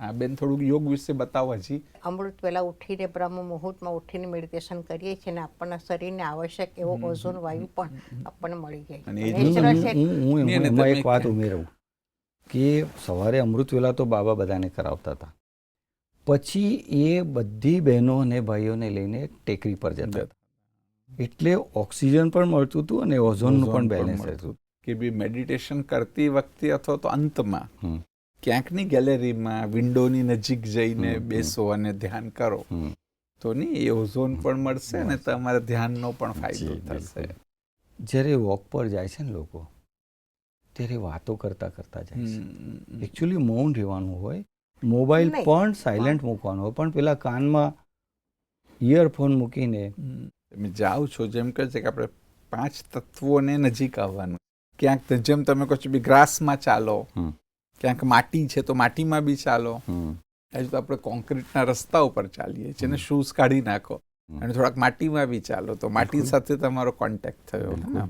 આ બેન થોડુંક યોગ વિશે બતાવો હજી. અમૃત વેલા ઉઠીને બ્રહ્મ મુહૂર્તમાં ઉઠીને મેડિટેશન કરીએ છીએ અને આપણના શરીરને આવશ્યક એવો ઓઝોન વાયુ પણ આપણને મળી જાય. હું એમાં એક વાત ઉમેરું કે સવારે અમૃત વેલા તો બાબા બધાને કરાવતા હતા. પછી એ બધી બહેનો અને ભાઈઓને લઈને ટેકરી પર જતા હતા. એટલે ઓક્સિજન પણ મળતું હતું અને ઓઝોનનું ઓઝોન પણ બેલેન્સ હતું. રહેતું કે બી મેડિટેશન કરતી વખતે અથવા તો અંતમાં. ક્યાંકની ગેલેરીમાં વિન્ડોની નજીક જઈને. બેસો અને ધ્યાન કરો હમ. તો નહીં એ ઓઝોન પણ મળશે અને. તમારા ધ્યાનનો પણ ફાયદો થશે જ્યારે વોક પર જાય છે ને લોકો ત્યારે વાતો કરતા કરતા જાય છે. એકચ્યુઅલી મૌન રહેવાનું હોય મોબાઈલ પણ સાયલેન્ટ મૂકવાનો હોય પણ પેલા કાનમાં ઇયરફોન મૂકીને તમે જાઓ છો જેમ કહે છે કે આપણે પાંચ તત્વોને નજીક આવવાનું ક્યાંક જેમ તમે કહો છો બી ગ્રાસમાં ચાલો હમ. ક્યાંક માટી છે તો માટીમાં બી ચાલો. હજુ તો આપણે કોન્ક્રીટના રસ્તા ઉપર ચાલીએ છીએ શૂઝ કાઢી નાખો. અને થોડાક માટીમાં બી ચાલો. તો માટી સાથે તમારો કોન્ટેક્ટ થયો. હા.